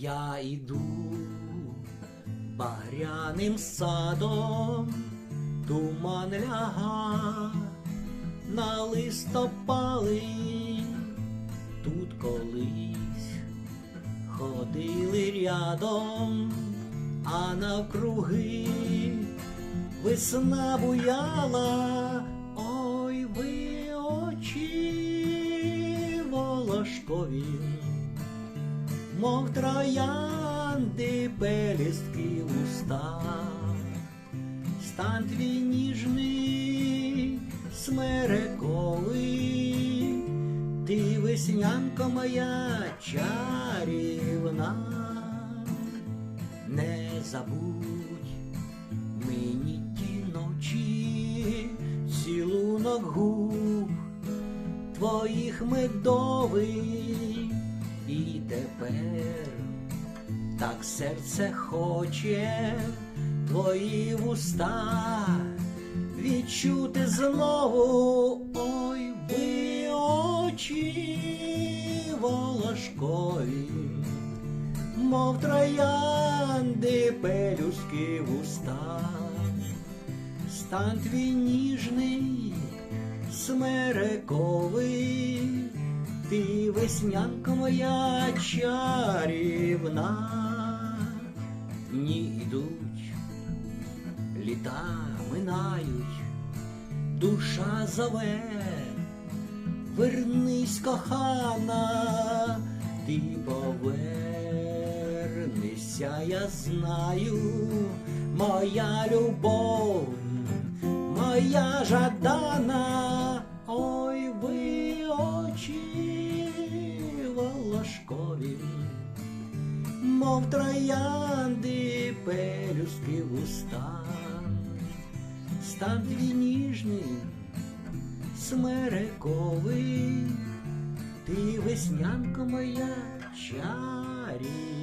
Я іду багряним садом, туман ляга на листопали, тут колись ходили рядом, а навкруги весна буяла, ой ви очі волошкові мов троянди пелістки уста, стан твій ніжний, смерековий, ти веснянко моя чарівна, не забудь мені ті ночі, цілунок губ твоїх медовий, і тепер так серце хоче твої вуста відчути знову, ой ви очі волошкові, мов троянди пелюски вуста, стан твій ніжний, смерековий, ти веснянка моя чарівна, дні йдуть, літа минають, душа зове, вернись, кохана, ти повернешся, я знаю, моя любов, моя жадана, ой ви очі волошкові, мов троянди пелюстки в уста, став дві ніжний, смерековий, ти веснянка моя чарівна.